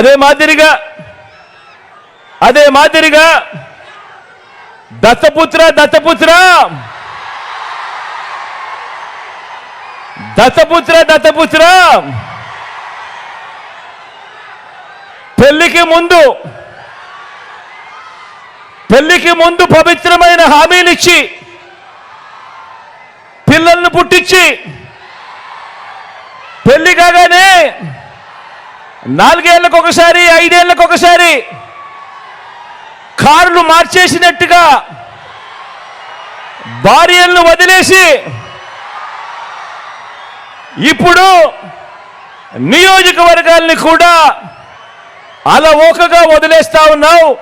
అదే మాదిరిగా అదే మాదిరిగా దత్తపుత్ర దత్తపుత్ర. దత్తపుత్ర దత్తపుత్ర. పెళ్ళికి ముందు పెళ్ళికి ముందు పవిత్రమైన హామీలిచ్చి పిల్లల్ని పుట్టించి నాలుగేళ్ళకు ఒకసారి ఐదేళ్ళకు ఒకసారి కార్లు మార్చేసినట్టుగా భార్యలను వదిలేసి ఇప్పుడు నియోజకవర్గాల్ని కూడా అలవోకగా వదిలేస్తా ఉన్నావు.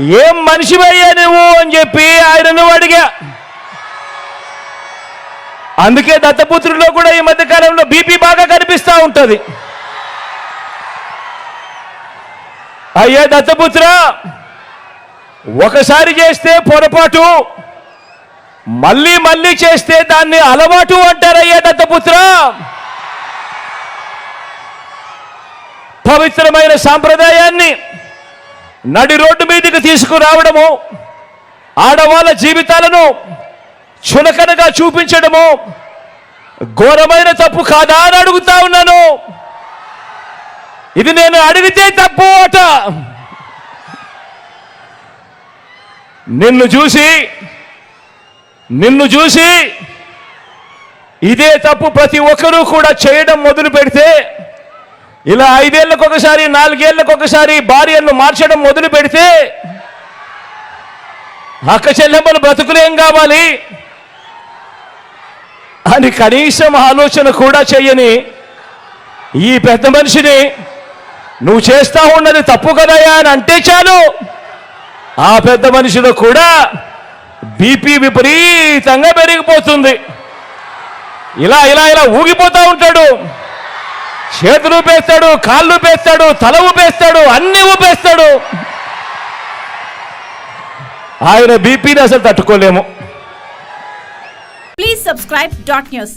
ఏం మనిషివయ్యా నువ్వు అని చెప్పి ఆయనను అడిగా. అందుకే దత్తపుత్రుల్లో కూడా ఈ మధ్యకాలంలో బీపీ బాగా కనిపిస్తూ ఉంటుంది. అయ్యా దత్తపుత్ర ఒకసారి చేస్తే పొరపాటు మళ్ళీ మళ్ళీ చేస్తే దాన్ని అలవాటు అంటారయ్యా దత్తపుత్ర. పవిత్రమైన సాంప్రదాయాన్ని నడి రోడ్డు మీదకి తీసుకురావడము ఆడవాళ్ళ జీవితాలను చులకనగా చూపించడము ఘోరమైన తప్పు కాదా అని అడుగుతా ఉన్నాను. ఇది నేను అడిగితే తప్పు అట నిన్ను చూసి నిన్ను చూసి ఇదే తప్పు ప్రతి ఒక్కరూ కూడా చేయడం మొదలు పెడితే ఇలా ఐదేళ్ళకు ఒకసారి నాలుగేళ్ళకు ఒకసారి భార్యను మార్చడం మొదలు పెడితే అక్క చెల్లెమ్మలు బ్రతుకులేం కావాలి? అని కనీసం ఆలోచన కూడా చేయని ఈ పెద్ద మనిషిని నువ్వు చేస్తా ఉన్నది తప్పు కదయా అని అంటే చాలు. ఆ పెద్ద మనిషిలో కూడా బీపీ విపరీతంగా పెరిగిపోతుంది. ఇలా ఇలా ఇలా ఊగిపోతా ఉంటాడు. చేతులు పేస్తాడు కాళ్ళు పేస్తాడు తల ఊపేస్తాడు అన్ని ఊపేస్తాడు. ఆయన బీపీని అసలు తట్టుకోలేము. Please subscribe dot news